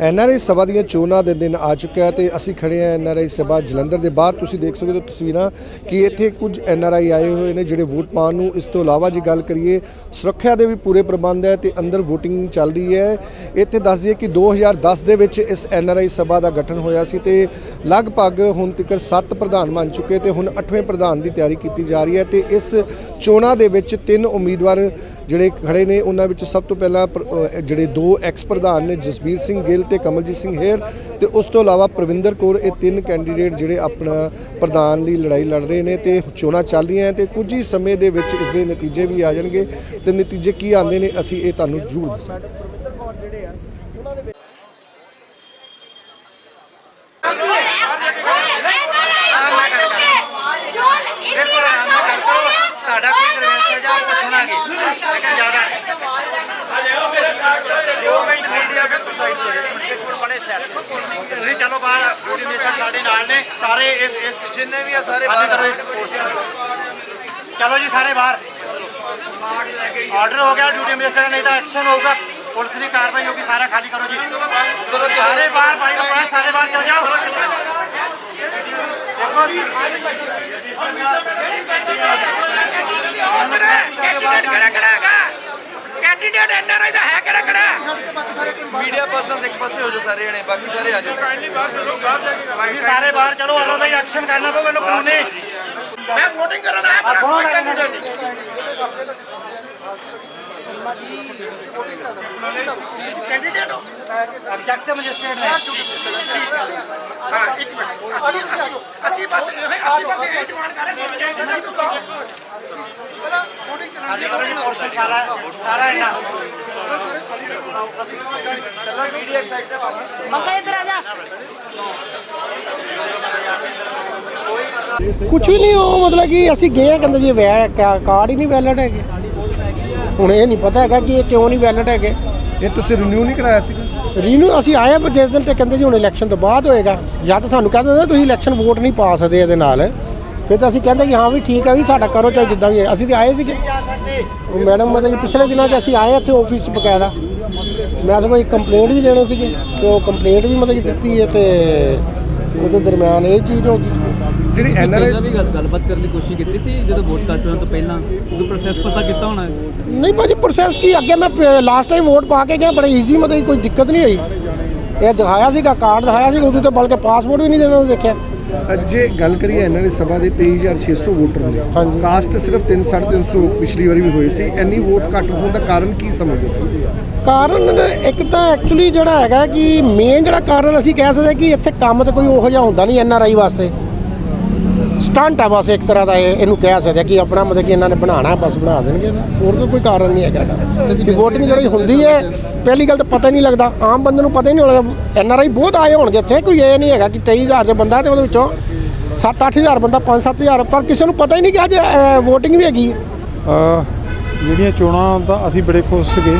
NRI ਸਭਾ ਦੀਆਂ ਚੋਣਾਂ ਦੇ ਦਿਨ ਆ ਚੁੱਕਿਆ ਹੈ ਤੇ ਅਸੀਂ ਖੜੇ ਹਾਂ ਐਨਆਰਆਈ ਸਭਾ ਜਲੰਧਰ ਦੇ ਬਾਹਰ। ਤੁਸੀਂ ਦੇਖ ਸਕਦੇ ਹੋ ਤਸਵੀਰਾਂ ਕਿ ਇੱਥੇ ਕੁਝ ਐਨਆਰਆਈ ਆਏ ਹੋਏ ਨੇ ਜਿਹੜੇ ਵੋਟ ਪਾਉਣ ਨੂੰ। ਇਸ ਤੋਂ ਇਲਾਵਾ ਜੇ ਗੱਲ ਕਰੀਏ, ਸੁਰੱਖਿਆ ਦੇ ਵੀ ਪੂਰੇ ਪ੍ਰਬੰਧ ਹੈ ਤੇ ਅੰਦਰ VOTING ਚੱਲ ਰਹੀ ਹੈ। ਇੱਥੇ ਦੱਸ ਦਈਏ ਕਿ 2010 ਦੇ ਵਿੱਚ ਇਸ ਐਨਆਰਆਈ ਸਭਾ ਦਾ ਗਠਨ ਹੋਇਆ ਸੀ ਤੇ ਲਗਭਗ ਹੁਣ ਤੱਕ 7 ਪ੍ਰਧਾਨ ਬਣ ਚੁੱਕੇ ਤੇ ਹੁਣ 8ਵੇਂ ਪ੍ਰਧਾਨ ਦੀ ਤਿਆਰੀ ਕੀਤੀ ਜਾ ਰਹੀ ਹੈ ਤੇ ਇਸ ਚੋਣਾਂ ਦੇ ਵਿੱਚ ਤਿੰਨ ਉਮੀਦਵਾਰ ਜਿਹੜੇ ਖੜੇ ਨੇ, ਉਹਨਾਂ ਵਿੱਚ ਸਭ ਤੋਂ ਪਹਿਲਾਂ ਪ੍ਰ- ਜਿਹੜੇ ਦੋ ਐਕਸ ਪ੍ਰਧਾਨ ਨੇ ਜਸਬੀਰ ਸਿੰਘ ਗਿੱਲ ਤੇ ਕਮਲਜੀਤ ਸਿੰਘ ਹੇਰ ਤੇ ਉਸ ਤੋਂ ਇਲਾਵਾ ਪ੍ਰਵਿੰਦਰ ਕੌਰ, ਇਹ ਤਿੰਨ ਕੈਂਡੀਡੇਟ ਜਿਹੜੇ ਆਪਣਾ ਪ੍ਰਧਾਨ ਲਈ ਲੜਾਈ ਲੜ ਰਹੇ ਨੇ ਤੇ ਚੋਣਾਂ ਚੱਲ ਰਹੀਆਂ ਹੈ ਤੇ ਕੁਝ ਹੀ ਸਮੇਂ ਦੇ ਵਿੱਚ ਇਸ ਦੇ ਨਤੀਜੇ ਵੀ ਆ ਜਾਣਗੇ ਤੇ ਨਤੀਜੇ ਕੀ ਆਉਂਦੇ ਨੇ, ਅਸੀਂ ਇਹ ਤੁਹਾਨੂੰ ਜ਼ਰੂਰ ਦੱਸਾਂਗੇ ਬਿਲਕੁਲ ਆਰਾਮ ਨਾਲ ਕਰ ਕਰੋ ਤੁਹਾਡਾ ਕੋਈ ਦਰਵਾਜ਼ਾ ਜਾਂ ਆਪਾਂ ਸੁਣਾਂਗੇ ਲੇਕਿਨ ਜ਼ਿਆਦਾ ਦੋ ਮਿੰਟ ਮੀਡੀਆ ਫਿਰ ਸੁਸਾਈਡ ਤੁਸੀਂ ਚਲੋ ਬਾਹਰ ਡਿਊਟੀ ਮਿਸ਼ਨ ਸਾਡੇ ਨਾਲ ਨੇ ਸਾਰੇ ਇਸ ਇਸ ਜਿੰਨੇ ਵੀ ਆ ਸਾਰੇ ਬਾਹਰ ਕਰੋ ਇਸ ਪੋਸਟਰ। ਚਲੋ ਜੀ ਸਾਰੇ ਬਾਹਰ। ਆਰਡਰ ਹੋ ਗਿਆ ਡਿਊਟੀ ਮਿਸ਼ਨ ਨਹੀਂ ਤਾਂ ਐਕਸ਼ਨ ਹੋਊਗਾ। ਪੁਲਿਸ ਦੀ ਕਾਰਵਾਈ ਹੋਗੀ ਸਾਰਾ ਖਾਲੀ ਕਰੋ ਜੀ। ਚਲੋ ਸਾਰੇ ਬਾਹਰ ਭਾਈ ਲੋਕ ਸਾਰੇ ਬਾਹਰ ਚਲ ਜਾਓ। ਦੇਖੋ ਕੈਂਡੀਡੇਟ ਕਿਹੜਾ ਕਿਹੜਾ ਹੈਗਾ ਕੈਂਡੀਡੇਟ ਐਨਆਰਆਈ ਦਾ ਹੈ ਕਿਹੜਾ ਕਿਹੜਾ? ਮੀਡੀਆ ਪਰਸਨਸ ਇੱਕ ਪਾਸੇ ਹੋ ਜਾਓ ਸਾਰੇ ਜਣੇ ਬਾਕੀ ਸਾਰੇ ਆ ਜਾਓ। ਜੀ ਸਾਰੇ ਬਾਹਰ ਚਲੋ ਹਲੋ ਭਾਈ ਐਕਸ਼ਨ ਕਰਨਾ ਪਊਗਾ ਮੈਨੂੰ ਕਾਨੂੰਨੀ ਮੈਂ VOTING ਕਰਨ ਆਇਆ ਪਰ ਕੋਈ ਨਾ ਕੈਂਡੀਡੇਟ ਨਹੀਂ। ਕੈਂਡੀਡੇਟ ਹੋ। ਐਗਜ਼ੈਕਟਿਵ ਮੈਜਿਸਟ੍ਰੇਟ ਨੇ। ਹਾਂ ਇੱਕ ਮਿੰਟ। ਅਸੀਂ ਅਸੀਂ- ਬਸ ਅਸੀਂ ਬਸ ਇਹ ਡਿਮਾਂਡ ਕਰ ਰਹੇ ਹਾਂ ਕਿ ਨਹੀਂ ਤਾਂ VOTING ਖਾਲੀ ਕਰੋ ਜੀ ਪੋਸਟਰ ਸਾਰਾ ਸਾਰਾ ਇਹਨਾਂ ਕੁਝ ਵੀ ਨਹੀਂ ਉਹ ਮਤਲਬ ਕਿ ਅਸੀਂ ਗਏ ਆ, ਕਹਿੰਦੇ ਜੀ ਵੈ ਕਾਰਡ ਹੀ ਨਹੀਂ ਵੈਲਿਡ ਹੈਗੇ। ਹੁਣ ਇਹ ਨਹੀਂ ਪਤਾ ਹੈਗਾ ਕਿ ਇਹ ਕਿਉਂ ਨਹੀਂ ਵੈਲਿਡ ਹੈਗੇ। ਇਹ ਤੁਸੀਂ ਰਿਨਿਊ ਨਹੀਂ ਕਰਾਇਆ ਸੀ ਰੀਨੂ ਅਸੀਂ ਆਏ ਪਰ ਜਿਸ ਦਿਨ ਤੇ ਕਹਿੰਦੇ ਜੀ ਹੁਣ ਇਲੈਕਸ਼ਨ ਤੋਂ ਬਾਅਦ ਹੋਏਗਾ ਜਾਂ ਤਾਂ ਸਾਨੂੰ ਕਹਿੰਦੇ ਨੇ ਤੁਸੀਂ ਇਲੈਕਸ਼ਨ ਵੋਟ ਨਹੀਂ ਪਾ ਸਕਦੇ ਇਹਦੇ ਨਾਲ। ਫਿਰ ਤਾਂ ਅਸੀਂ ਕਹਿੰਦੇ ਕਿ ਹਾਂ ਵੀ ਠੀਕ ਹੈ ਵੀ ਸਾਡਾ ਕਰੋ ਚਾਹੇ ਜਿੱਦਾਂ ਵੀ ਹੈ ਅਸੀਂ ਤੇ ਆਏ ਸੀਗੇ। ਮੈਡਮ ਮਤਲਬ ਕਿ ਪਿਛਲੇ ਦਿਨਾਂ 'ਚ ਅਸੀਂ ਆਏ ਇੱਥੇ ਆਫਿਸ ਬਕਾਇਦਾ। ਮੈਂ ਸਗੋਂ ਇੱਕ ਕੰਪਲੇਂਟ ਵੀ ਦੇਣੀ ਸੀਗੀ ਤੇ ਉਹ ਕੰਪਲੇਂਟ ਵੀ ਮਤਲਬ ਕਿ ਦਿੱਤੀ ਹੈ ਤੇ ਉਹਦੇ ਦਰਮਿਆਨ ਇਹ ਚੀਜ਼ ਹੋ ਗਈ। ਜਿਹੜੀ ਐਨਆਰਆਈ ਵੀ ਗੱਲ ਗੱਲਬਾਤ ਕਰਨ ਦੀ ਕੋਸ਼ਿਸ਼ ਕੀਤੀ ਸੀ? ਜਦੋਂ ਵੋਟ ਕਾਸਟ ਹੋਣ ਤੋਂ ਪਹਿਲਾਂ ਕਿਉਂਕਿ ਪ੍ਰੋਸੈਸ ਪਤਾ ਕੀਤਾ ਹੋਣਾ? ਹੈ। ਨਹੀਂ ਭਾਜੀ ਪ੍ਰੋਸੈਸ ਕੀ? ਅੱਗੇ ਮੈਂ ਲਾਸਟ ਟਾਈਮ ਵੋਟ ਪਾ ਕੇ ਗਿਆ ਬੜੇ ਈਜ਼ੀ ਮਤਲਬ ਕੋਈ ਦਿੱਕਤ ਨਹੀਂ ਆਈ ਇਹ ਦਿਖਾਇਆ ਸੀਗਾ ਕਾਰਡ ਦਿਖਾਇਆ ਸੀ ਉਦੋਂ ਤੇ ਬਲਕਿ ਪਾਸਪੋਰਟ ਵੀ ਨਹੀਂ ਦੇਣਾ ਦੇਖਿਆ। ਜੇ ਗੱਲ ਕਰੀਏ ਐਨਆਰਆਈ ਸਭਾ ਦੇ 23600 ਵੋਟਰ ਨੇ ਹਾਂਜੀ। ਕਾਸਟ ਸਿਰਫ 3 350 ਪਿਛਲੀ ਵਾਰੀ ਵੀ ਹੋਈ ਸੀ। ਇੰਨੀ ਵੋਟ ਘੱਟ ਹੋਣ ਦਾ ਕਾਰਨ ਕੀ ਸਮਝਦੇ ਹੋ ਕਾਰਨ ਇੱਕ ਤਾਂ ਐਕਚੁਅਲੀ ਜਿਹੜਾ ਹੈਗਾ ਕਿ ਮੇਨ ਜਿਹੜਾ ਕਾਰਨ ਅਸੀਂ ਕਹਿ ਸਕਦੇ ਕਿ ਇੱਥੇ ਕੰਮ ਤੇ ਕੋਈ ਉਹੋ ਜਿਹਾ ਹੁੰਦਾ ਨਹੀਂ ਐਨ ਆਰ ਆਈ ਵਾਸਤੇ। ਸਟੰਟ ਆ ਬਸ ਇੱਕ ਤਰ੍ਹਾਂ ਦਾ ਇਹ- ਇਹਨੂੰ ਕਹਿ ਸਕਦੇ ਕਿ ਆਪਣਾ ਮਤਲਬ ਕਿ ਇਹਨਾਂ ਨੇ ਬਣਾਉਣਾ, ਬਸ ਬਣਾ ਦੇਣਗੇ ਇਹਦਾ। ਹੋਰ ਤਾਂ ਕੋਈ ਕਾਰਨ ਨਹੀਂ ਹੈਗਾ ਦਾ ਕਿ VOTING ਜਿਹੜੀ ਹੁੰਦੀ ਹੈ, ਪਹਿਲੀ ਗੱਲ ਤਾਂ ਪਤਾ ਹੀ ਨਹੀਂ ਲੱਗਦਾ। ਆਮ ਬੰਦੇ ਨੂੰ ਪਤਾ ਹੀ ਨਹੀਂ ਹੋਣਾ। ਐਨ ਆਰ ਆਈ ਬਹੁਤ ਆਏ ਹੋਣਗੇ ਇੱਥੇ, ਕੋਈ ਇਹ ਨਹੀਂ ਹੈਗਾ ਕਿ 23000 ਜੇ ਬੰਦਾ ਤੇ ਉਹਦੇ ਵਿੱਚੋਂ 7-8000 ਬੰਦਾ 5-7000 ਪਰ ਕਿਸੇ ਨੂੰ ਪਤਾ ਹੀ ਨਹੀਂ ਕਿ ਅੱਜ VOTING ਵੀ ਹੈਗੀ ਜਿਹੜੀਆਂ ਚੋਣਾਂ ਤਾਂ ਅਸੀਂ ਬੜੇ ਖੁਸ਼ ਸੀਗੇ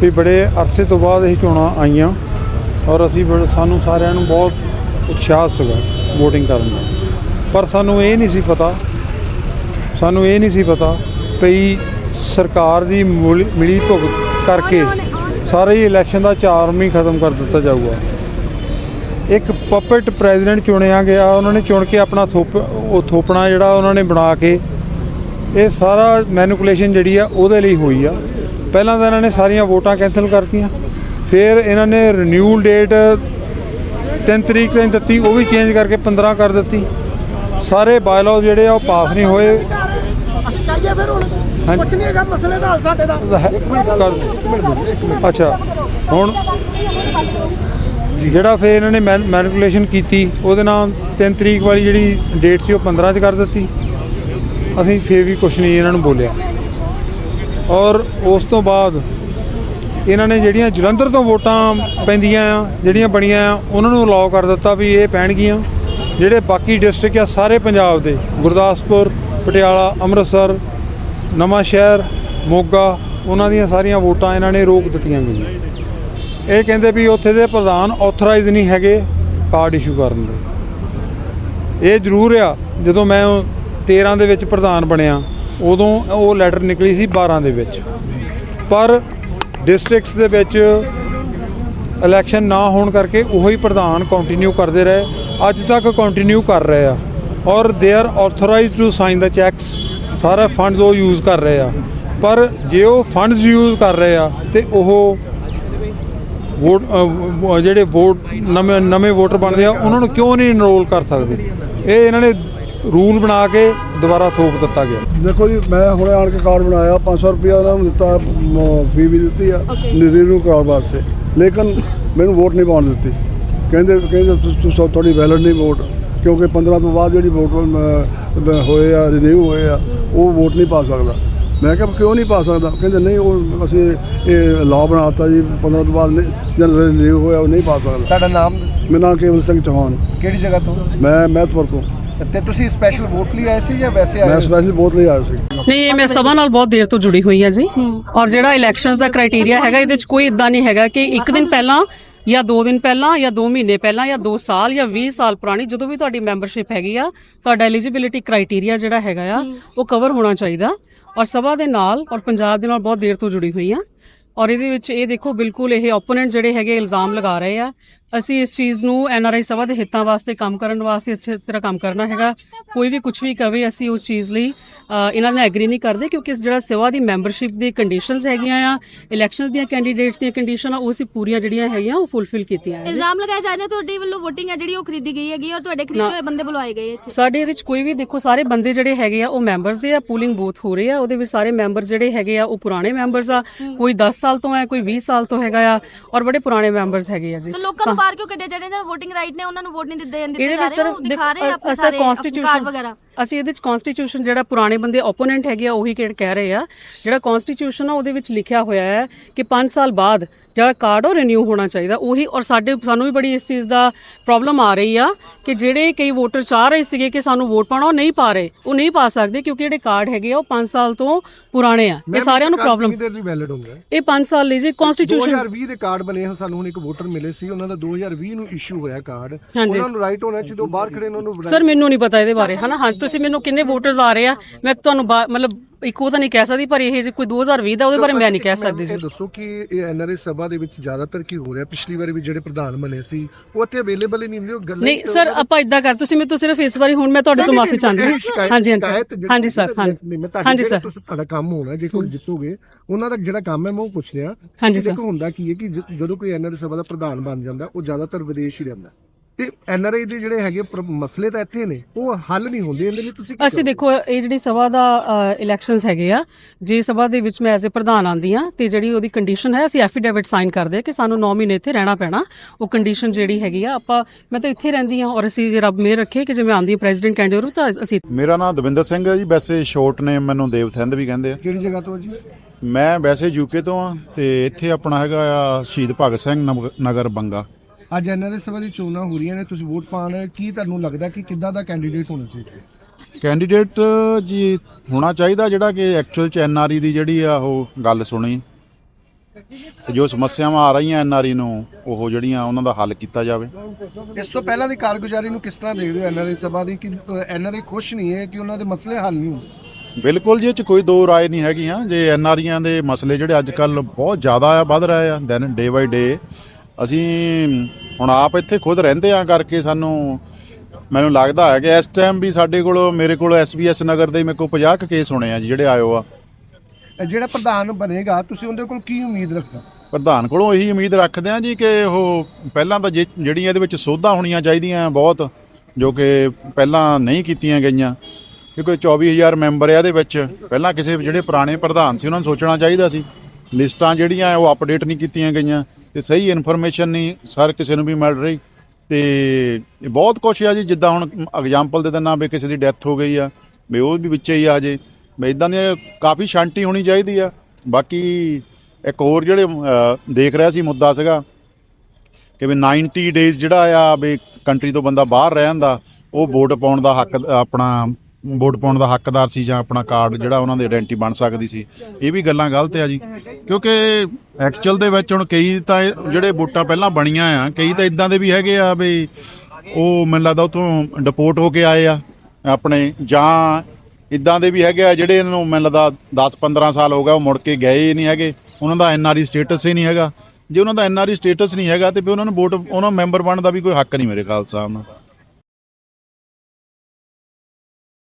ਵੀ ਬੜੇ ਅਰਸੇ ਤੋਂ ਬਾਅਦ ਇਹ ਚੋਣਾਂ ਆਈਆਂ ਔਰ ਅਸੀਂ ਬੜੇ, ਸਾਨੂੰ ਸਾਰਿਆਂ ਨੂੰ ਬਹੁਤ ਉਤਸ਼ਾਹ ਸੀਗਾ VOTING ਕਰਨ ਦਾ। ਪਰ ਸਾਨੂੰ ਇਹ ਨਹੀਂ ਸੀ ਪਤਾ, ਸਾਨੂੰ ਇਹ ਨਹੀਂ ਸੀ ਪਤਾ ਪਈ ਸਰਕਾਰ ਦੀ ਮੁਲ- ਮਿਲੀ ਭੁਗਤ ਕਰਕੇ ਸਾਰੇ ਹੀ ਇਲੈਕਸ਼ਨ ਦਾ ਚਾਰਮ ਹੀ ਖਤਮ ਕਰ ਦਿੱਤਾ ਜਾਊਗਾ। ਇੱਕ ਪਪਟ ਪ੍ਰੈਜ਼ੀਡੈਂਟ ਚੁਣਿਆ ਗਿਆ, ਉਹਨਾਂ ਨੇ ਚੁਣ ਕੇ ਆਪਣਾ ਥੋਪ, ਉਹ ਥੋਪਣਾ ਜਿਹੜਾ ਉਹਨਾਂ ਨੇ ਬਣਾ ਕੇ, ਇਹ ਸਾਰਾ ਮੈਨੂਪੂਲੇਸ਼ਨ ਜਿਹੜੀ ਆ ਉਹਦੇ ਲਈ ਹੋਈ ਆ। ਪਹਿਲਾਂ ਤਾਂ ਇਹਨਾਂ ਨੇ ਸਾਰੀਆਂ ਵੋਟਾਂ ਕੈਨਸਲ ਕਰਤੀਆਂ, ਫਿਰ ਇਹਨਾਂ ਨੇ ਰਿਨਿਊਲ ਡੇਟ 3 ਤਰੀਕ ਤਾਈਂ ਦਿੱਤੀ, ਉਹ ਵੀ ਚੇਂਜ ਕਰਕੇ 15 ਕਰ ਦਿੱਤੀ। ਸਾਰੇ ਬਾਇਲਾਅ ਜਿਹੜੇ ਆ ਉਹ ਪਾਸ ਨਹੀਂ ਹੋਏ। ਅਸੀਂ ਚਾਹੀਏ ਫਿਰ ਹੁਣ। ਹਾਂਜੀ। ਕੁਝ ਨਹੀਂ ਹੈਗਾ ਮਸਲੇ ਦਾ ਹੱਲ ਸਾਡੇ ਦਾ। ਕਰ ਅੱਛਾ ਹੁਣ ਜਿਹੜਾ ਫਿਰ ਇਹਨਾਂ ਨੇ ਮੈਨੂਪੂਲੇਸ਼ਨ ਕੀਤੀ ਉਹਦੇ ਨਾਲ 3 ਤਰੀਕ ਵਾਲੀ ਜਿਹੜੀ ਡੇਟ ਸੀ ਉਹ 15 ਚ ਕਰ ਦਿੱਤੀ। ਅਸੀਂ ਫੇਰ ਵੀ ਕੁਝ ਨਹੀਂ ਇਹਨਾਂ ਨੂੰ ਬੋਲਿਆ। ਔਰ ਉਸ ਤੋਂ ਬਾਅਦ ਇਹਨਾਂ ਨੇ ਜਿਹੜੀਆਂ ਜਲੰਧਰ ਤੋਂ ਵੋਟਾਂ ਪੈਂਦੀਆਂ ਆ ਜਿਹੜੀਆਂ ਬਣੀਆਂ ਆ ਉਹਨਾਂ ਨੂੰ ਅਲਾਉ ਕਰ ਦਿੱਤਾ ਵੀ ਇਹ ਪੈਣਗੀਆਂ। ਜਿਹੜੇ ਬਾਕੀ ਡਿਸਟ੍ਰਿਕਟ ਆ ਸਾਰੇ ਪੰਜਾਬ ਦੇ, ਗੁਰਦਾਸਪੁਰ, ਪਟਿਆਲਾ, ਅੰਮ੍ਰਿਤਸਰ, ਨਵਾਂ ਸ਼ਹਿਰ, ਮੋਗਾ, ਉਹਨਾਂ ਦੀਆਂ ਸਾਰੀਆਂ ਵੋਟਾਂ ਇਹਨਾਂ ਨੇ ਰੋਕ ਦਿੱਤੀਆਂ ਗਈਆਂ। ਇਹ ਕਹਿੰਦੇ ਵੀ ਉੱਥੇ ਦੇ ਪ੍ਰਧਾਨ ਆਥੋਰਾਈਜ਼ ਨਹੀਂ ਹੈਗੇ ਕਾਰਡ ਇਸ਼ੂ ਕਰਨ ਦੇ। ਇਹ ਜ਼ਰੂਰ ਆ, ਜਦੋਂ ਮੈਂ ਉਹ 13 ਦੇ ਵਿੱਚ ਪ੍ਰਧਾਨ ਬਣਿਆ, ਉਦੋਂ ਉਹ ਲੈਟਰ ਨਿਕਲੀ ਸੀ 12 ਦੇ ਵਿੱਚ। ਪਰ ਡਿਸਟ੍ਰਿਕਟਸ ਦੇ ਵਿੱਚ ਇਲੈਕਸ਼ਨ ਨਾ ਹੋਣ ਕਰਕੇ ਉਹੀ ਪ੍ਰਧਾਨ ਕੰਟੀਨਿਊ ਕਰਦੇ ਰਹੇ ਅੱਜ ਤੱਕ ਕੰਟੀਨਿਊ ਕਰ ਰਹੇ ਆ। ਔਰ they are authorised to sign the cheques ਸਾਰਾ ਫੰਡਸ ਉਹ ਯੂਜ਼ ਕਰ ਰਹੇ ਆ। ਪਰ ਜੇ ਉਹ ਫੰਡਸ ਯੂਜ਼ ਕਰ ਰਹੇ ਆ ਤੇ ਉਹ ਵੋਟ ਜਿਹੜੇ ਵੋਟ ਨਵੇਂ ਨਵੇਂ ਵੋਟਰ ਬਣਦੇ ਆ ਉਹਨਾਂ ਨੂੰ ਕਿਉਂ ਨਹੀਂ ਇਨਰੋਲ ਕਰ ਸਕਦੇ? ਇਹ ਇਹਨਾਂ ਨੇ ਰੂਲ ਬਣਾ ਕੇ ਦੁਬਾਰਾ ਥੋਪ ਦਿੱਤਾ ਗਿਆ। ਦੇਖੋ ਜੀ ਮੈਂ ਹੁਣੇ ਆਣ ਕੇ ਕਾਰਡ ਬਣਾਇਆ 500 ਰੁਪਇਆ ਉਹਨਾਂ ਨੂੰ ਦਿੱਤਾ ਫੀ ਵੀ ਦਿੱਤੀ ਆ ਰਿਨਿਊ ਕਾਰਡ ਵਾਸਤੇ ਲੇਕਿਨ ਮੈਨੂੰ ਵੋਟ ਨਹੀਂ ਪਾਉਣ ਦਿੱਤੀ। ਕਹਿੰਦੇ ਕਹਿੰਦੇ ਤੁਸੀਂ ਤੁਹਾਡੀ ਵੈਲਿਡ ਨਹੀਂ ਵੋਟ ਕਿਉਂਕਿ 15 ਤੋਂ ਬਾਅਦ ਜਿਹੜੀ ਵੋਟ ਹੋਏ ਆ ਰਿਨਿਊ ਹੋਏ ਆ ਉਹ ਵੋਟ ਨਹੀਂ ਪਾ ਸਕਦਾ। ਮੈਂ ਕਿਹਾ ਕਿਉਂ ਨਹੀਂ ਪਾ ਸਕਦਾ? ਕਹਿੰਦੇ ਨਹੀਂ ਉਹ ਅਸੀਂ ਇਹ ਲਾਅ ਬਣਾਤਾ ਜੀ 15 ਤੋਂ ਬਾਅਦ ਨਹੀਂ ਜਦ ਰਿਨਿਊ ਹੋਇਆ ਉਹ ਨਹੀਂ ਪਾ ਸਕਦਾ। ਤੁਹਾਡਾ ਨਾਮ? ਮੇਰਾ ਨਾਮ ਕੇਵਲ ਸਿੰਘ ਚੌਹਾਨ। ਕਿਹੜੀ ਜਗ੍ਹਾ ਤੋਂ? ਮੈਂ ਮਹਿਤਪੁਰ ਤੋਂ। ਤੇ ਤੁਸੀਂ ਸਪੈਸ਼ਲ ਵੋਟ ਲਈ ਆਏ ਸੀ ਜਾਂ ਵੈਸੇ ਆਏ ਮੈਂ? ਸਪੈਸ਼ਲੀ ਵੋਟ ਲਈ ਆਇਆ ਸੀ। ਨਹੀਂ ਇਹ ਮੈਂ ਸਭਾ ਨਾਲ ਬਹੁਤ ਦੇਰ ਤੋਂ ਜੁੜੀ ਹੋਈ ਹਾਂ ਜੀ। ਔਰ ਜਿਹੜਾ ਇਲੈਕਸ਼ਨਸ ਦਾ ਕ੍ਰਾਈਟੇਰੀਆ ਹੈਗਾ ਇਹਦੇ ਵਿੱਚ ਕੋਈ ਇਦਾਂ ਨਹੀਂ ਹੈਗਾ ਕਿ ਇੱਕ ਦਿਨ ਪਹਿਲਾਂ ਜਾਂ 2 ਦਿਨ ਪਹਿਲਾਂ ਜਾਂ 2 ਮਹੀਨੇ ਪਹਿਲਾਂ ਜਾਂ 2 ਸਾਲ ਜਾਂ 20 ਸਾਲ ਪੁਰਾਣੀ ਜਦੋਂ ਵੀ ਤੁਹਾਡੀ ਮੈਂਬਰਸ਼ਿਪ ਹੈਗੀ ਆ ਤੁਹਾਡਾ ਐਲੀਜੀਬਿਲਿਟੀ ਕ੍ਰਾਈਟੇਰੀਆ ਜਿਹੜਾ ਹੈਗਾ ਆ ਉਹ ਕਵਰ ਹੋਣਾ ਚਾਹੀਦਾ। ਔਰ ਸਭਾ ਦੇ ਨਾਲ ਔਰ ਪੰਜਾਬ ਦੇ ਨਾਲ ਬਹੁਤ ਦੇਰ ਤੋਂ ਜੁੜੀ ਹੋਈ ਆ। ਔਰ ਇਹਦੇ ਵਿੱਚ ਇਹ ਦੇਖੋ ਬਿਲਕੁਲ ਇਹ ਓਪੋਨੈਂਟ ਜਿਹੜੇ ਹੈਗੇ ਇਲਜ਼ਾਮ ਲਗਾ ਰਹੇ ਆ। ਅਸੀਂ ਇਸ ਚੀਜ਼ ਨੂੰ ਐਨਆਰਆਈ ਸਭਾ ਦੇ ਹਿੱਤਾਂ ਵਾਸਤੇ ਕੰਮ ਕਰਨ ਵਾਸਤੇ ਅੱਛੇ ਤਰ੍ਹਾਂ ਕੰਮ ਕਰਨਾ ਹੈਗਾ। ਕੋਈ ਵੀ ਕੁਝ ਵੀ ਕਵੇ ਅਸੀਂ ਉਸ ਚੀਜ਼ ਲਈ ਇਹਨਾਂ ਨਾਲ ਐਗਰੀ ਨਹੀਂ ਕਰਦੇ ਕਿਉਂਕਿ ਇਸ ਜਿਹੜਾ ਸਭਾ ਦੀ ਮੈਂਬਰਸ਼ਿਪ ਦੀ ਕੰਡੀਸ਼ਨਸ ਹੈਗੀਆਂ ਆ ਇਲੈਕਸ਼ਨਸ ਦੀਆਂ ਕੈਂਡੀਡੇਟਸ ਦੀਆਂ ਕੰਡੀਸ਼ਨ ਉਹ ਅਸੀਂ ਪੂਰੀਆਂ ਜਿਹੜੀਆਂ ਹੈਗੀਆਂ ਉਹ ਫੁੱਲਫਿਲ ਕੀਤੀਆਂ ਜੀ। ਇਲਜ਼ਾਮ ਲਗਾਏ ਜਾ ਰਹੇ ਤੁਹਾਡੇ ਵੱਲੋਂ VOTING ਹੈ ਜਿਹੜੀ ਉਹ ਖਰੀਦੀ ਗਈ ਹੈਗੀ ਔਰ ਤੁਹਾਡੇ ਖਰੀਦੇ ਹੋਏ ਬੰਦੇ ਬੁਲਾਏ ਗਏ ਇੱਥੇ। ਸਾਡੇ ਇਹਦੇ ਵਿੱਚ ਕੋਈ ਵੀ ਦੇਖੋ ਸਾਰੇ ਬੰਦੇ ਜਿਹੜੇ ਹੈਗੇ ਆ ਉਹ ਮੈਂਬਰਸ ਦੇ ਆ ਪੂਲਿੰਗ ਬੂਥ ਹੋ ਰਹੇ ਆ ਉਹਦੇ ਵਿੱਚ ਸਾਰੇ ਮੈਂਬਰ ਜਿਹੜੇ ਹੈਗੇ ਆ ਉਹ ਪੁਰਾਣੇ ਮੈਂਬਰਸ ਆ। ਕੋਈ 10 ਸਾਲ ਤੋਂ ਹੈ ਕੋਈ 20 ਸਾਲ ਤੋਂ ਹੈਗਾ ਆ ਔਰ ਬੜੇ ਪੁਰਾਣੇ ਮੈਂਬਰਸ ਹੈਗੇ ਆ ਜੀ। ਬਾਹਰ ਕਿਉਂ ਕੱਢਿਆ? ਜਾ ਰਿਹਾ ਜਿਹਨਾਂ ਵੋਟਿੰਗ ਰਾਈਟ ਨੇ ਉਹਨਾਂ ਨੂੰ ਵੋਟ ਨਹੀਂ ਦਿੱਤੇ ਦਿੱਤੇ ਇਹਦੇ ਵਿੱਚ ਸਰ ਦਿਖਾ ਰਹੇ ਆ ਆਪਣੇ ਸਾਰੇ ਕਾਰਡ ਕਨਸਟੀਟਿਊਸ਼ਨ ਵਗੈਰਾ। ਅਸੀਂ ਇਹਦੇ ਵਿੱਚ ਕਨਸਟੀਟਿਊਸ਼ਨ ਜਿਹੜਾ ਪੁਰਾਣੇ ਬੰਦੇ ਓਪੋਨੈਂਟ ਹੈਗੇ ਆ ਉਹੀ ਕਿਹੜੇ ਕਹਿ ਰਹੇ ਆ। ਜਿਹੜਾ ਕਨਸਟੀਟਿਊਸ਼ਨ ਆ ਉਹਦੇ ਵਿੱਚ ਲਿਖਿਆ ਹੋਇਆ ਹੈ ਕਿ 5 ਸਾਲ ਬਾਅਦ ਜਿਹੜਾ ਕਾਰਡ ਉਹ ਰੀਨਿਊ ਹੋਣਾ ਚਾਹੀਦਾ ਉਹੀ ਔਰ ਸਾਡੇ ਸਾਨੂੰ ਵੀ ਬੜੀ ਇਸ ਚੀਜ਼ ਦਾ ਪ੍ਰੋਬਲਮ ਆ ਰਹੀ ਆ ਕਿ ਜਿਹੜੇ ਕਈ ਵੋਟਰ ਚਾਹ ਰਹੇ ਸੀਗੇ ਕਿ ਸਾਨੂੰ ਵੋਟ ਪਾਉਣਾ ਉਹ ਨਹੀਂ ਪਾ ਰਹੇ ਉਹ ਨਹੀਂ ਪਾ ਸਕਦੇ ਕਿਉਂਕਿ ਜਿਹੜੇ ਕਾਰਡ ਹੈਗੇ ਆ ਉਹ 5 ਸਾਲ ਤੋਂ ਪੁਰਾਣੇ ਆ। ਇਹ ਸਾਰਿਆਂ ਨੂੰ ਪ੍ਰੋਬਲਮ ਇਹ 5 ਸਾਲ ਲਈ ਜੀ ਕਨਸਟੀਟਿਊਸ਼ਨ 2020 ਦੇ ਕਾਰਡ ਬਣੇ ਹਨ ਸਾਨੂੰ ਹੁਣ ਇੱਕ ਵੋਟਰ ਮਿਲੇ ਸੀ ਉਹਨਾਂ ਦਾ 2020 ਨੂੰ ਇਸ਼ੂ ਹੋਇਆ ਕਾਰਡ ਹਾਂਜੀ। ਉਹਨਾਂ ਨੂੰ ਰਾਈਟ ਹੋਣਾ ਚਾਹੀਦਾ ਉਹ ਬਾਹਰ ਖੜੇ ਉਹਨਾਂ ਨੂੰ ਸਰ ਮੈਨੂੰ ਨਹੀਂ ਪਤਾ ਇਹਦੇ ਬਾਰੇ ਹਨਾ ਹਾਂ ਤੁਸੀਂ ਮੈਨੂੰ ਕਿੰਨੇ ਵੋਟਰਸ ਆ ਰਹੇ ਆ ਮੈਂ ਤੁਹਾਨੂੰ ਬਾ- ਮਤਲਬ ਇੱਕ ਤਾਂ ਨਹੀਂ ਕਹਿ ਸਕਦੀ ਪਰ ਇਹ ਜੇ ਕੋਈ 2020 ਦਾ ਉਹਦੇ ਬਾਰੇ ਮੈਂ ਨਹੀਂ ਕਹਿ ਸਕਦੀ ਜੀ ਦੱਸੋ ਕਿ ਇਹ ਐਨਆਰਏ ਸਭਾ ਦੇ ਵਿੱਚ ਜ਼ਿਆਦਾਤਰ ਕੀ ਹੋ ਰਿਹਾ? ਪਿਛਲੀ ਵਾਰੀ ਵੀ ਜਿਹੜੇ ਪ੍ਰਧਾਨ ਬਣੇ ਸੀ ਉਹ ਇੱਥੇ ਅਵੇਲੇਬਲ ਹੀ ਨਹੀਂ ਹੁੰਦੇ ਉਹ ਗੱਲਾਂ ਨਹੀਂ ਸਰ ਆਪਾਂ ਇਦਾਂ ਕਰ ਤੁਸੀਂ ਤੋਂ ਸਿਰਫ ਇਸ ਵਾਰੀ ਹੁਣ ਮੈਂ ਤੁਹਾਡੇ ਤੋਂ ਮਾਫੀ ਚਾਹੁੰਦੀ ਹਾਂ। ਹਾਂਜੀ ਹਾਂਜੀ। ਹਾਂਜੀ ਸਰ ਹਾਂਜੀ। ਸਰ। ਤੁਸੀਂ ਤੁਹਾਡਾ ਕੰਮ ਹੋਣਾ ਜੇ ਕੋਈ ਜਿੱਤੋਗੇ ਉਹਨਾਂ ਦਾ ਜਿਹੜਾ ਕੰਮ ਹੈ ਮੈਂ ਉਹ ਪੁੱਛ ਰਿਹਾ। ਹਾਂਜੀ ਸਰ। ਦੇਖੋ ਹੁੰਦਾ ਕੀ ਹੈ ਕਿ ਜਦੋਂ ਕੋਈ ਐਨਆਰਏ ਸਭਾ ਦਾ ਪ੍ਰਧਾਨ ਬਣ ਜਾਂਦਾ ਉਹ ਜ਼ਿਆਦਾਤਰ ਵਿਦੇਸ਼ ਹੀ ਰਹਿੰਦਾ। ਤੇ ਐਨਆਰਆਈ ਦੇ ਜਿਹੜੇ ਹੈਗੇ ਪ੍ਰ- ਮਸਲੇ ਤਾਂ ਇੱਥੇ ਨੇ ਉਹ ਹੱਲ ਨਹੀਂ ਹੁੰਦੇ ਇਹਦੇ ਲਈ ਤੁਸੀਂ ਕੀ ਅਸੀਂ ਦੇਖੋ ਇਹ ਜਿਹੜੀ ਸਭਾ ਦਾ ਇਲੈਕਸ਼ਨਸ ਹੈਗੇ ਆ ਜੇ ਸਭਾ ਦੇ ਵਿੱਚ ਮੈਂ ਐਜ਼ ਅ ਪ੍ਰਧਾਨ ਆਂਦੀ ਆ ਤੇ ਜਿਹੜੀ ਉਹਦੀ ਕੰਡੀਸ਼ਨ ਹੈ ਅਸੀਂ ਐਫੀਡੇਵਿਟ ਸਾਈਨ ਕਰਦੇ ਆ ਕਿ ਸਾਨੂੰ 9 ਮਹੀਨੇ ਇੱਥੇ ਰਹਿਣਾ ਪੈਣਾ। ਉਹ ਕੰਡੀਸ਼ਨ ਜਿਹੜੀ ਹੈਗੀ ਆ ਆਪਾਂ ਮੈਂ ਤਾਂ ਇੱਥੇ ਰਹਿੰਦੀ ਆ ਔਰ ਅਸੀਂ ਜੇ ਰੱਬ ਮਿਹਰ ਰੱਖੇ ਕਿ ਜੇ ਮੈਂ ਆਂਦੀ ਪ੍ਰੈਜ਼ੀਡੈਂਟ ਕੈਂਡੀਡੇਟ ਤਾਂ ਅਸੀਂ ਮੇਰਾ ਨਾਮ ਦਵਿੰਦਰ ਸਿੰਘ ਹੈ ਜੀ ਵੈਸੇ ਸ਼ੋਰਟ ਨੇਮ ਮੈਨੂੰ ਦੇਵਥਿੰਦ ਵੀ ਕਹਿੰਦੇ ਆ। ਕਿਹੜੀ ਜਗ੍ਹਾ ਤੋਂ ਜੀ? ਮੈਂ ਵੈਸੇ ਯੂਕੇ ਤੋਂ ਆ ਤੇ ਇੱਥੇ ਆਪਣਾ ਹੈਗਾ ਆ ਸ਼ਹੀਦ ਭਗਤ ਸਿੰਘ ਨਗ- ਨਗਰ ਬੰਗਾ। ਅੱਜ ਐਨਆਰਏ ਸਭਾ ਦੀ ਚੋਣਾਂ ਹੋ ਰਹੀਆਂ ਨੇ ਤੁਸੀਂ ਵੋਟ ਪਾਣ ਕੀ ਤੁਹਾਨੂੰ ਲੱਗਦਾ ਕਿ ਕਿੱਦਾਂ ਦਾ ਕੈਂਡੀਡੇਟ ਹੋਣਾ ਚਾਹੀਦਾ? ਕੈਂਡੀਡੇਟ ਜੀ ਹੋਣਾ ਚਾਹੀਦਾ ਜਿਹੜਾ ਕਿ ਐਕਚੁਅਲ ਚ ਐਨਆਰਈ ਦੀ ਜਿਹੜੀ ਆ ਉਹ ਗੱਲ ਸੁਣੀ। ਜੋ ਸਮੱਸਿਆਵਾਂ ਆ ਰਹੀਆਂ ਐਨਆਰਈ ਨੂੰ ਉਹ ਜਿਹੜੀਆਂ ਉਹਨਾਂ ਦਾ ਹੱਲ ਕੀਤਾ ਜਾਵੇ। ਇਸ ਤੋਂ ਪਹਿਲਾਂ ਦੀ ਕਾਰਗੁਜ਼ਾਰੀ ਨੂੰ ਕਿਸ ਤਰ੍ਹਾਂ ਦੇਖਦੇ ਹੋ ਐਨਆਰਏ ਸਭਾ ਦੀ? ਕਿ ਐਨਆਰਏ ਖੁਸ਼ ਨਹੀਂ ਹੈ ਕਿ ਉਹਨਾਂ ਦੇ ਮਸਲੇ ਹੱਲ ਨਹੀਂ ਹੁੰਦੇ ਬਿਲਕੁਲ ਜੀ ਇਹ ਚ ਕੋਈ ਦੋ ਰਾਏ ਨਹੀਂ ਹੈਗੀਆਂ। ਜੇ ਐਨਆਰਈਆਂ ਦੇ ਮਸਲੇ ਜਿਹੜੇ ਅੱਜ ਕੱਲ ਬਹੁਤ ਜ਼ਿਆਦਾ ਆ ਵੱਧ ਰਹੇ ਆ ਦਿਨ ਡੇ ਬਾਈ ਡੇ ਅਸੀਂ ਹੁਣ ਆਪ ਇੱਥੇ ਖੁਦ ਰਹਿੰਦੇ ਆ ਕਰਕੇ ਸਾਨੂੰ ਮੈਨੂੰ ਲੱਗਦਾ ਹੈ ਕਿ ਇਸ ਟਾਈਮ ਵੀ ਸਾਡੇ ਕੋਲ ਮੇਰੇ ਕੋਲ ਐਸਬੀਐਸ ਨਗਰ ਦੇ ਮੇਰੇ ਕੋਲ 50 ਕੁ ਕੇਸ ਹੋਣੇ ਆ ਜੀ ਜਿਹੜੇ ਆਇਓ ਆ। ਜਿਹੜਾ ਪ੍ਰਧਾਨ ਬਣੇਗਾ ਤੁਸੀਂ ਉਹਦੇ ਕੋਲ ਕੀ ਉਮੀਦ ਰੱਖਦੇ ਪ੍ਰਧਾਨ ਕੋਲੋਂ ਇਹੀ ਉਮੀਦ ਰੱਖਦੇ ਆ ਜੀ ਕਿ ਉਹ ਪਹਿਲਾਂ ਤਾਂ ਜੇ- ਜਿਹੜੀਆਂ ਇਹਦੇ ਵਿੱਚ ਸੋਧਾਂ ਹੋਣੀਆਂ ਚਾਹੀਦੀਆਂ ਬਹੁਤ ਜੋ ਕਿ ਪਹਿਲਾਂ ਨਹੀਂ ਕੀਤੀਆਂ ਗਈਆਂ। ਕਿਉਂਕਿ 24000 ਮੈਂਬਰ ਆ ਇਹਦੇ ਵਿੱਚ ਪਹਿਲਾਂ ਕਿਸੇ ਜਿਹੜੇ ਪੁਰਾਣੇ ਪ੍ਰਧਾਨ ਸੀ ਉਹਨਾਂ ਨੂੰ ਸੋਚਣਾ ਚਾਹੀਦਾ ਸੀ। ਲਿਸਟਾਂ ਜਿਹੜੀਆਂ ਉਹ ਅਪਡੇਟ ਨਹੀਂ ਕੀਤੀਆਂ ਗਈਆਂ। ਤੇ ਸਹੀ ਇਨਫੋਰਮੇਸ਼ਨ ਨਹੀਂ ਸਰ ਕਿਸੇ ਨੂੰ ਵੀ ਮਿਲ ਰਹੀ। ਤੇ ਬਹੁਤ ਕੁਛ ਆ ਜੀ, ਜਿੱਦਾਂ ਹੁਣ ਐਗਜ਼ਾਮਪਲ ਦੇ ਦਿੰਦਾ ਵੀ ਕਿਸੇ ਦੀ ਡੈਥ ਹੋ ਗਈ ਆ, ਵੀ ਉਹ ਵੀ ਵਿੱਚੇ ਹੀ ਆ ਜੇ। ਵੀ ਇਦਾਂ ਦੀਆਂ ਕਾਫੀ ਸ਼ਾਂਤੀ ਹੋਣੀ ਚਾਹੀਦੀ ਆ। ਬਾਕੀ ਇੱਕ ਹੋਰ ਜਿਹੜੇ ਦੇਖ ਰਿਹਾ ਸੀ ਮੁੱਦਾ ਸੀਗਾ ਕਿ ਵੀ 90 ਡੇਜ਼ ਜਿਹੜਾ ਆ, ਵੀ ਕੰਟਰੀ ਤੋਂ ਬੰਦਾ ਬਾਹਰ ਰਹਿਣ ਦਾ, ਉਹ ਵੋਟ ਪਾਉਣ ਦਾ ਹੱਕ, ਆਪਣਾ ਵੋਟ ਪਾਉਣ ਦਾ ਹੱਕਦਾਰ ਸੀ ਜਾਂ ਆਪਣਾ ਕਾਰਡ ਜਿਹੜਾ ਉਹਨਾਂ ਦੀ ਆਇਡੈਂਟੀ ਬਣ ਸਕਦੀ ਸੀ। ਇਹ ਵੀ ਗੱਲਾਂ ਗਲਤ ਆ ਜੀ। ਕਿਉਂਕਿ ਐਕਚੁਅਲ ਦੇ ਵਿੱਚ ਹੁਣ ਕਈ ਤਾਂ ਇਹ ਜਿਹੜੇ ਵੋਟਾਂ ਪਹਿਲਾਂ ਬਣੀਆਂ ਆ, ਕਈ ਤਾਂ ਇਦਾਂ ਦੇ ਵੀ ਹੈਗੇ ਆ ਵੀ ਉਹ ਮੈਨੂੰ ਲੱਗਦਾ ਉਥੋਂ ਡਿਪੋਰਟ ਹੋ ਕੇ ਆਏ ਆ ਆਪਣੇ ਜਾਂ ਇਦਾਂ ਦੇ ਵੀ ਹੈਗੇ ਆ ਜਿਹੜੇ ਇਹਨਾਂ ਨੂੰ ਮੈਨੂੰ ਲੱਗਦਾ 10 15 ਸਾਲ ਹੋ ਗਿਆ ਉਹ ਮੁੜ ਕੇ ਗਏ ਹੀ ਨਹੀਂ ਹੈਗੇ। ਉਹਨਾਂ ਦਾ ਐਨਆਰਈ ਸਟੇਟਸ ਹੀ ਨਹੀਂ ਹੈਗਾ। ਜੇ ਉਹਨਾਂ ਦਾ ਐਨਆਰਆਈ ਸਟੇਟਸ ਨਹੀਂ ਹੈਗਾ ਤੇ ਫਿਰ ਉਹਨਾਂ ਨੂੰ ਵੋਟ, ਉਹਨਾਂ ਮੈਂਬਰ ਬਣਨ ਦਾ ਵੀ ਕੋਈ ਹੱਕ ਨਹੀਂ ਮੇਰੇ ਖਾਲਸਾ ਸਾਹਿਬ ਨਾਲ